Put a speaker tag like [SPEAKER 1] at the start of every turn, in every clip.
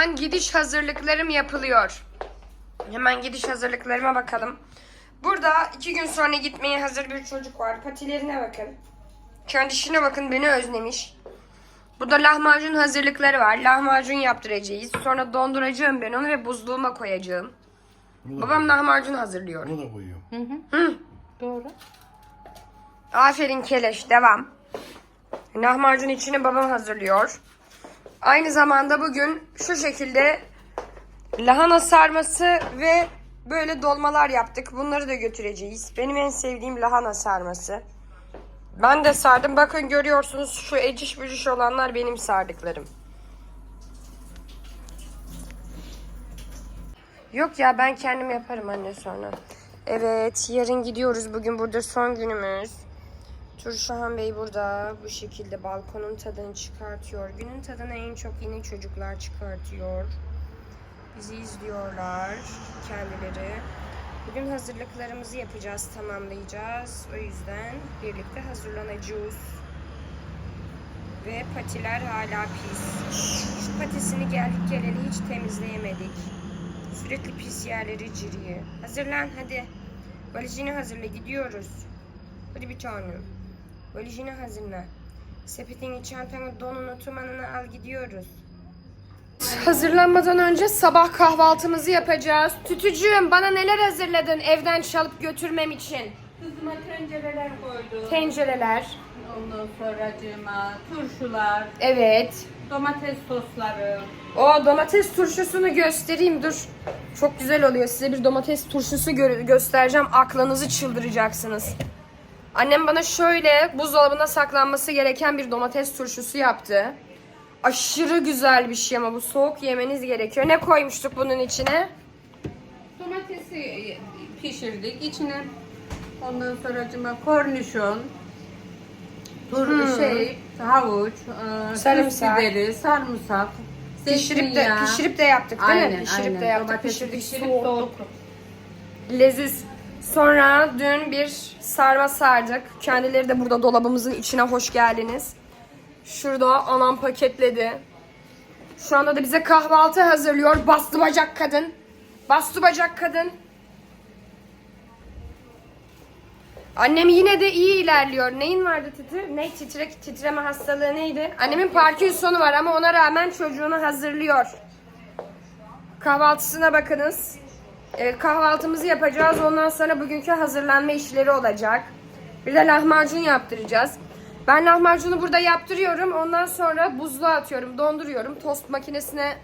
[SPEAKER 1] an gidiş hazırlıklarım yapılıyor. Hemen gidiş hazırlıklarıma bakalım. Burada iki gün sonra gitmeye hazır bir çocuk var. Patilerine bakın. Kendisine bakın beni özlemiş. Burada lahmacun hazırlıkları var. Lahmacun yaptıracağız. Sonra donduracağım ben onu ve buzluğuma koyacağım.
[SPEAKER 2] Bunu da,
[SPEAKER 1] Babam lahmacun hazırlıyor.
[SPEAKER 2] bunu da koyuyorum.
[SPEAKER 3] Doğru.
[SPEAKER 1] Aferin Keleş devam. Lahmacun içini babam hazırlıyor. Aynı zamanda bugün şu şekilde lahana sarması ve böyle dolmalar yaptık. Bunları da götüreceğiz. Benim en sevdiğim lahana sarması. Ben de sardım. Bakın görüyorsunuz şu eciş bücüş olanlar benim sardıklarım. Yok ya ben kendim yaparım anne sonra. Evet yarın gidiyoruz. Bugün burada son günümüz. Turşahan Bey burada bu şekilde balkonun tadını çıkartıyor. Günün tadını en çok yine çocuklar çıkartıyor. Bizi izliyorlar kendileri. Bugün hazırlıklarımızı yapacağız, tamamlayacağız. O yüzden birlikte hazırlanacağız. Ve patiler hala pis. Şu patisini geldik geleli hiç temizleyemedik. Sürekli pis yerleri ciriyor. Hazırlan hadi. Valizini hazırla gidiyoruz. Hadi bir tanem. Valizini hazırla. Sepetini, çantanı, donunu, tumanını al gidiyoruz. Hazırlanmadan önce sabah kahvaltımızı yapacağız. Tütücüğüm bana neler hazırladın evden çalıp götürmem için?
[SPEAKER 3] Kızıma tencereler koydum.
[SPEAKER 1] Tencereler.
[SPEAKER 3] Ondan sonra cıma, turşular,
[SPEAKER 1] Evet.
[SPEAKER 3] domates sosları.
[SPEAKER 1] O domates turşusunu göstereyim dur. Çok güzel oluyor. Size bir domates turşusu gö- göstereceğim. Aklınızı çıldıracaksınız. Annem bana şöyle buzdolabında saklanması gereken bir domates turşusu yaptı. Aşırı güzel bir şey ama bu soğuk yemeniz gerekiyor. Ne koymuştuk bunun içine?
[SPEAKER 3] Domatesi pişirdik. İçine ondan sonra cıma kornişon, tur şey, havuç, e,
[SPEAKER 1] Sarımsak.
[SPEAKER 3] biberi, sarımsak,
[SPEAKER 1] Pişirip de pişirip de yaptık değil mi?
[SPEAKER 3] Aynen,
[SPEAKER 1] Pişirip
[SPEAKER 3] aynen.
[SPEAKER 1] de yaptık.
[SPEAKER 3] Domatesi
[SPEAKER 1] Pişirdik,
[SPEAKER 3] pişirip
[SPEAKER 1] soğuttuk.
[SPEAKER 3] soğuttuk.
[SPEAKER 1] Leziz. Sonra dün bir sarma sardık. Kendileri de burada dolabımızın içine hoş geldiniz. Şurada anam paketledi. Şu anda da bize kahvaltı hazırlıyor. Bastı bacak kadın. Bastı bacak kadın. Annem yine de iyi ilerliyor. Neyin vardı titir? Ne titrek titreme hastalığı neydi? Annemin Parkinson'u var ama ona rağmen çocuğunu hazırlıyor. Kahvaltısına bakınız. Ee, kahvaltımızı yapacağız. Ondan sonra bugünkü hazırlanma işleri olacak. Bir de lahmacun yaptıracağız. Ben lahmacunu burada yaptırıyorum. Ondan sonra buzluğa atıyorum, donduruyorum. Tost makinesine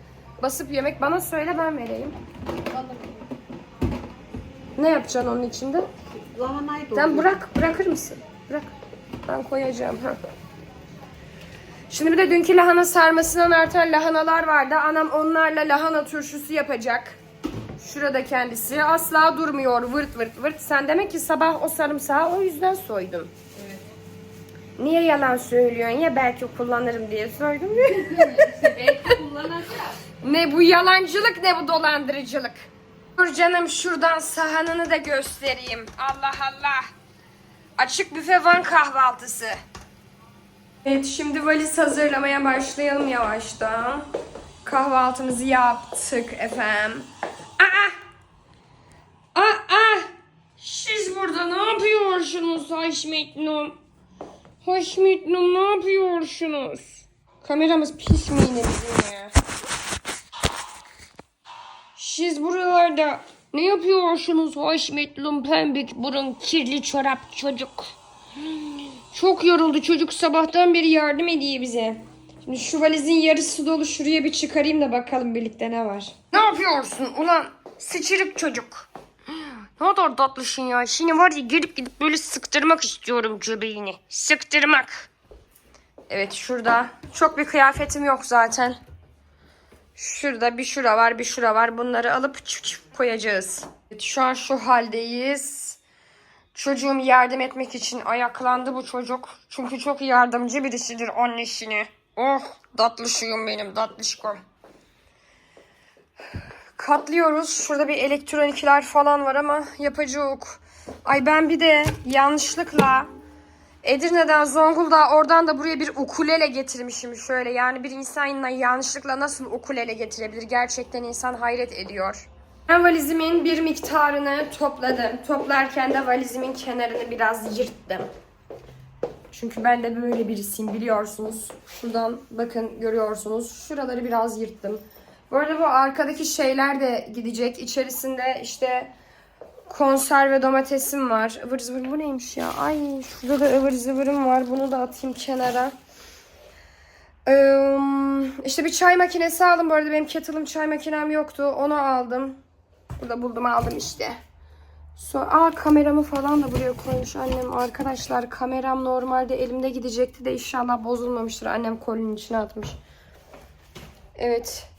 [SPEAKER 1] basıp yemek. Bana söyle ben vereyim. Ne yapacaksın onun içinde?
[SPEAKER 3] Lahanayı
[SPEAKER 1] Sen bırak, bırakır mısın? Bırak. Ben koyacağım. Ha. Şimdi bir de dünkü lahana sarmasından artan lahanalar vardı. Anam onlarla lahana turşusu yapacak. Şurada kendisi. Asla durmuyor. Vırt vırt vırt. Sen demek ki sabah o sarımsağı o yüzden soydun.
[SPEAKER 3] Evet.
[SPEAKER 1] Niye yalan söylüyorsun ya belki kullanırım diye soydum.
[SPEAKER 3] İşte belki kullanacağız.
[SPEAKER 1] ne bu yalancılık ne bu dolandırıcılık. Dur canım şuradan sahanını da göstereyim. Allah Allah. Açık büfe Van kahvaltısı. Evet şimdi valiz hazırlamaya başlayalım yavaştan. Kahvaltımızı yaptık efendim. Aa! Aa! Siz burada ne yapıyorsunuz Haşmetnum? Haşmetnum ne yapıyorsunuz? Kameramız pis mi yine? Siz buralarda ne yapıyorsunuz Haşmetlum pembik burun kirli çorap çocuk? Çok yoruldu çocuk sabahtan beri yardım ediyor bize. Şimdi şu valizin yarısı dolu şuraya bir çıkarayım da bakalım birlikte ne var. Ne yapıyorsun ulan sıçırık çocuk? Ne kadar tatlısın ya. Şimdi var ya gelip gidip böyle sıktırmak istiyorum göbeğini. Sıktırmak. Evet şurada çok bir kıyafetim yok zaten. Şurada bir şura var bir şura var. Bunları alıp çift çift koyacağız. Evet, şu an şu haldeyiz. Çocuğum yardım etmek için ayaklandı bu çocuk. Çünkü çok yardımcı birisidir annesini. Oh tatlışıyım benim tatlışkom. Katlıyoruz. Şurada bir elektronikler falan var ama yapacak. Ay ben bir de yanlışlıkla Edirne'den Zonguldak'a oradan da buraya bir ukulele getirmişim şöyle. Yani bir insan yanlışlıkla nasıl ukulele getirebilir? Gerçekten insan hayret ediyor. Ben valizimin bir miktarını topladım. Toplarken de valizimin kenarını biraz yırttım. Çünkü ben de böyle birisiyim biliyorsunuz. Şuradan bakın görüyorsunuz. Şuraları biraz yırttım. Bu arada bu arkadaki şeyler de gidecek. İçerisinde işte konserve domatesim var. Ivır zıvır bu neymiş ya? Ay şurada da ıvır zıvırım var. Bunu da atayım kenara. Ee, işte bir çay makinesi aldım. Bu arada benim kettle'ım çay makinem yoktu. Onu aldım. Burada buldum aldım işte. Sonra, aa kameramı falan da buraya koymuş annem. Arkadaşlar kameram normalde elimde gidecekti de inşallah bozulmamıştır. Annem kolinin içine atmış. Evet.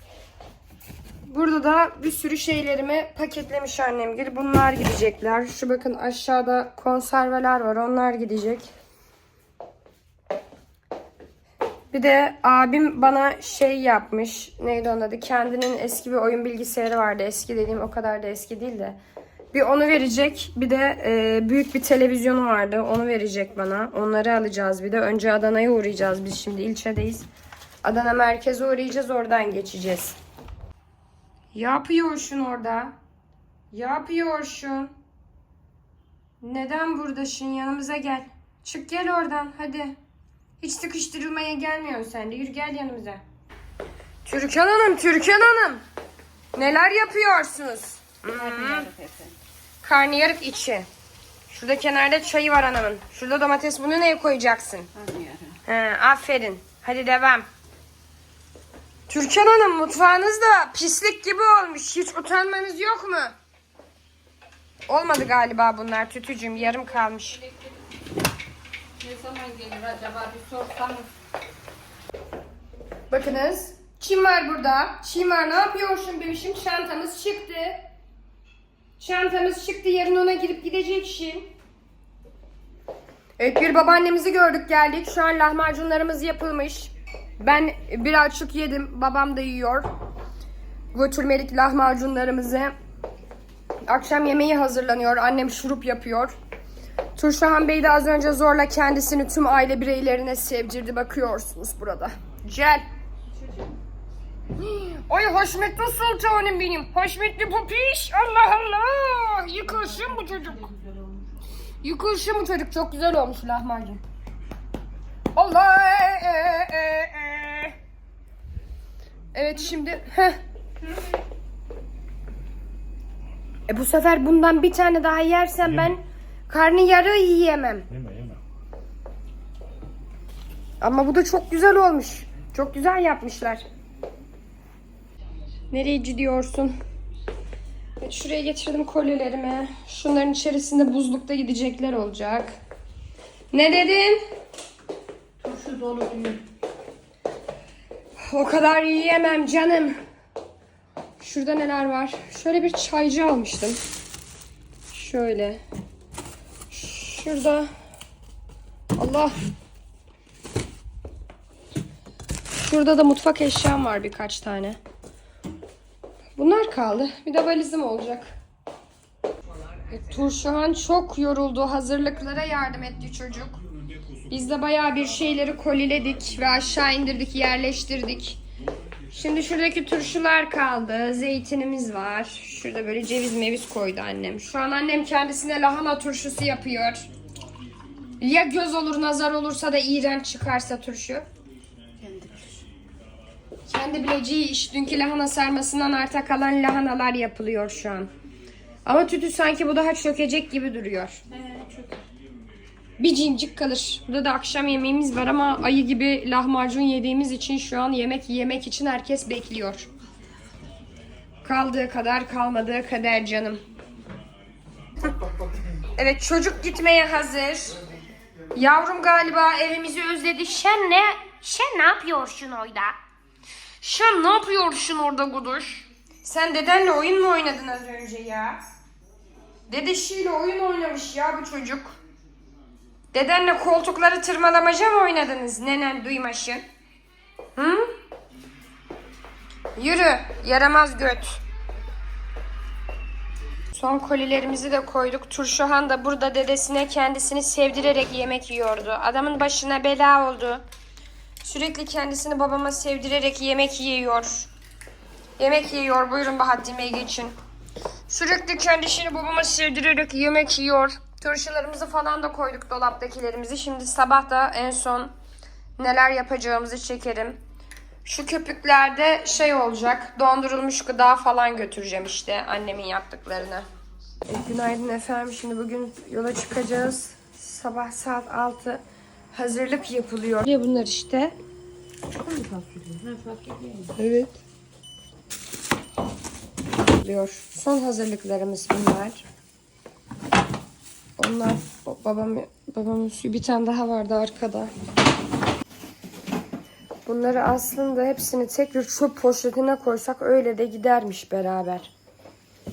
[SPEAKER 1] Burada da bir sürü şeylerimi paketlemiş annem. Gel bunlar gidecekler. Şu bakın aşağıda konserveler var. Onlar gidecek. Bir de abim bana şey yapmış. Neydi onun adı? Kendinin eski bir oyun bilgisayarı vardı. Eski dediğim o kadar da eski değil de. Bir onu verecek. Bir de e, büyük bir televizyonu vardı. Onu verecek bana. Onları alacağız bir de. Önce Adana'ya uğrayacağız biz şimdi. ilçedeyiz. Adana merkeze uğrayacağız. Oradan geçeceğiz. Yapıyorsun orada. Yapıyorsun. Neden buradasın? Yanımıza gel. Çık gel oradan hadi. Hiç sıkıştırılmaya gelmiyorsun sen de. Yürü gel yanımıza. Türkan Hanım, Türkan Hanım. Neler yapıyorsunuz? Hı -hı. Karnıyarık içi. Şurada kenarda çayı var anamın. Şurada domates bunu neye koyacaksın? He, aferin. Hadi devam. Türkan Hanım mutfağınız da pislik gibi olmuş. Hiç utanmanız yok mu? Olmadı galiba bunlar tütücüm. Yarım kalmış.
[SPEAKER 3] Ne zaman gelir acaba bir sorsanız.
[SPEAKER 1] Bakınız. Çim var burada. Çim var. Ne yapıyorsun bebişim? Çantamız çıktı. Çantamız çıktı. Yarın ona girip gideceksin. Evet bir babaannemizi gördük geldik. Şu an lahmacunlarımız yapılmış. Ben birazcık yedim. Babam da yiyor. Götürmelik lahmacunlarımızı. Akşam yemeği hazırlanıyor. Annem şurup yapıyor. Turşahan Bey de az önce zorla kendisini tüm aile bireylerine sevdirdi. Bakıyorsunuz burada. Gel. Ay Haşmetli Sultanım benim. Haşmetli Popiş. Allah Allah. Yıkılsın bu çocuk. Yıkılsın bu çocuk. Çok güzel olmuş lahmacun. Allah. e, e, e. Evet şimdi. Heh. E bu sefer bundan bir tane daha yersem ben karnı yarı yiyemem.
[SPEAKER 2] Yeme yeme.
[SPEAKER 1] Ama bu da çok güzel olmuş. Çok güzel yapmışlar. Nereye gidiyorsun? Evet, şuraya getirdim kolyelerimi. Şunların içerisinde buzlukta gidecekler olacak. Ne dedin?
[SPEAKER 3] Turşu dolu diyor.
[SPEAKER 1] O kadar yiyemem canım. Şurada neler var? Şöyle bir çaycı almıştım. Şöyle. Şurada. Allah. Şurada da mutfak eşyam var birkaç tane. Bunlar kaldı. Bir de valizim olacak. E, Turşuhan çok yoruldu. Hazırlıklara yardım etti çocuk. Biz de bayağı bir şeyleri koliledik ve aşağı indirdik, yerleştirdik. Şimdi şuradaki turşular kaldı. Zeytinimiz var. Şurada böyle ceviz meviz koydu annem. Şu an annem kendisine lahana turşusu yapıyor. Ya göz olur, nazar olursa da iğrenç çıkarsa turşu. Kendi bileceği iş. Dünkü lahana sarmasından arta kalan lahanalar yapılıyor şu an. Ama tütü sanki bu daha çökecek gibi duruyor. Bir cincik kalır. Burada da akşam yemeğimiz var ama ayı gibi lahmacun yediğimiz için şu an yemek yemek için herkes bekliyor. Kaldığı kadar kalmadığı kadar canım. Evet çocuk gitmeye hazır. Yavrum galiba evimizi özledi. Sen ne? Sen ne yapıyorsun orada? Sen ne yapıyorsun orada Guduş? Sen dedenle oyun mu oynadın az önce ya? Dedeşiyle oyun oynamış ya bu çocuk. Dedenle koltukları tırmalamaca mı oynadınız nenen duymaşın? Hı? Yürü yaramaz göt. Son kolilerimizi de koyduk. Turşuhan da burada dedesine kendisini sevdirerek yemek yiyordu. Adamın başına bela oldu. Sürekli kendisini babama sevdirerek yemek yiyor. Yemek yiyor. Buyurun Bahattin Bey geçin. Sürekli kendisini babama sevdirerek yemek yiyor. Turşularımızı falan da koyduk dolaptakilerimizi. Şimdi sabah da en son neler yapacağımızı çekerim. Şu köpüklerde şey olacak. Dondurulmuş gıda falan götüreceğim işte annemin yaptıklarını. E, günaydın efendim. Şimdi bugün yola çıkacağız. Sabah saat 6 hazırlık yapılıyor. Ne bunlar işte? Evet. Son hazırlıklarımız bunlar. Onlar o- babam babamın suyu bir tane daha vardı arkada. Bunları aslında hepsini tek bir çöp poşetine koysak öyle de gidermiş beraber.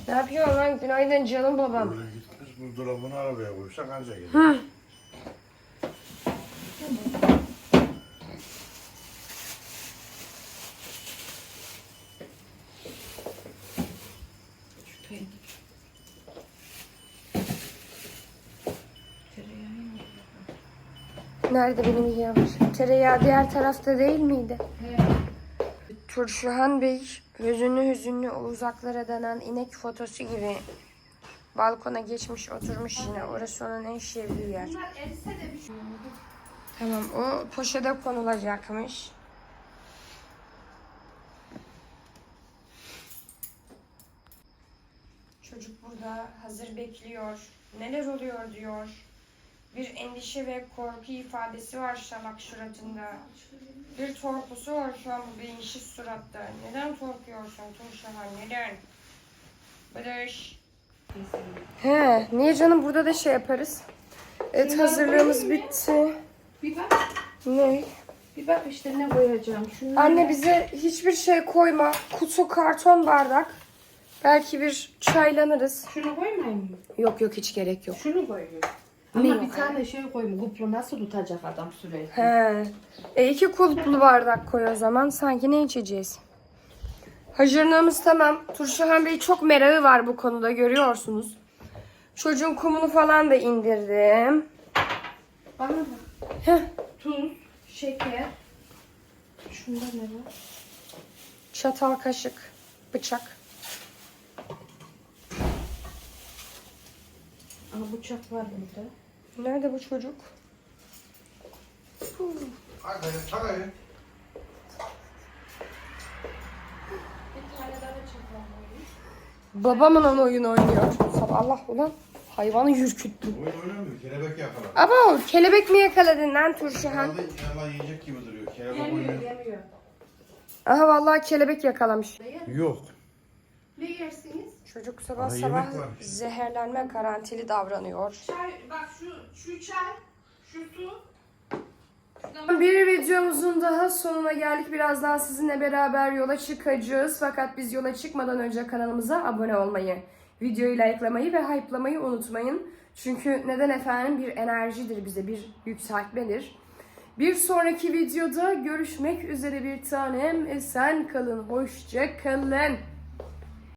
[SPEAKER 1] Ne yapıyorsun lan? Günaydın canım babam.
[SPEAKER 2] Böyle gitmez buzdolabını arabaya koysak anca gelir.
[SPEAKER 1] Nerede benim yavrum? Tereyağı diğer tarafta değil miydi? Turşuhan Bey hüzünlü hüzünlü uzaklara danan inek fotosu gibi balkona geçmiş oturmuş yine. Orası onun en sevdiği yer. Tamam o poşete konulacakmış. Çocuk burada hazır bekliyor. Neler oluyor diyor. Bir endişe ve korku ifadesi var şalak suratında. Bir korkusu var şu an bu bilinçli suratta. Neden korkuyorsun Turşahan? Neden? Barış. He, niye canım burada da şey yaparız. Evet hazırlığımız bitti.
[SPEAKER 3] Bir bak.
[SPEAKER 1] Ne?
[SPEAKER 3] Bir bak işte ne koyacağım. Şunu
[SPEAKER 1] Anne bize hiçbir şey koyma. Kutu, karton, bardak. Belki bir çaylanırız.
[SPEAKER 3] Şunu koymayayım mı?
[SPEAKER 1] Yok yok hiç gerek yok.
[SPEAKER 3] Şunu koyuyorum.
[SPEAKER 1] Ne
[SPEAKER 3] Ama
[SPEAKER 1] yok
[SPEAKER 3] bir tane şey koyayım. Kuplu nasıl tutacak adam sürekli?
[SPEAKER 1] He. E iki kulplu bardak koy o zaman. Sanki ne içeceğiz? Hazırlığımız tamam. Turşuhan Bey çok merakı var bu konuda görüyorsunuz. Çocuğun kumunu falan da indirdim.
[SPEAKER 3] Bana bak.
[SPEAKER 1] Heh.
[SPEAKER 3] Tuz, şeker. Şunda ne var?
[SPEAKER 1] Çatal, kaşık, bıçak.
[SPEAKER 3] Aa bıçak var burada.
[SPEAKER 1] Nerede bu çocuk?
[SPEAKER 2] Hadi hadi.
[SPEAKER 3] Bir tane daha bıçak var.
[SPEAKER 1] Babamın onu oyun oynuyor. Sabah Allah ulan hayvanı ürküttü.
[SPEAKER 2] Oyun oynamıyor. Kelebek yakalar.
[SPEAKER 1] Aba kelebek mi yakaladın lan Turşuhan?
[SPEAKER 2] Herhalde yiyecek gibi duruyor. Kelebek
[SPEAKER 3] Yemiyor,
[SPEAKER 2] oynuyor.
[SPEAKER 3] yemiyor.
[SPEAKER 1] Aha vallahi kelebek yakalamış.
[SPEAKER 2] Yok.
[SPEAKER 3] Ne yersiniz?
[SPEAKER 1] Çocuk sabah
[SPEAKER 2] Aha,
[SPEAKER 1] sabah
[SPEAKER 2] yemek var.
[SPEAKER 1] zehirlenme garantili davranıyor.
[SPEAKER 3] Çay, bak şu, şu çay, şu su.
[SPEAKER 1] Bir videomuzun daha sonuna geldik. Birazdan sizinle beraber yola çıkacağız. Fakat biz yola çıkmadan önce kanalımıza abone olmayı, videoyu likelamayı ve hype'lamayı unutmayın. Çünkü neden efendim bir enerjidir bize, bir yükseltmedir. Bir sonraki videoda görüşmek üzere bir tanem. Esen kalın, hoşça kalın.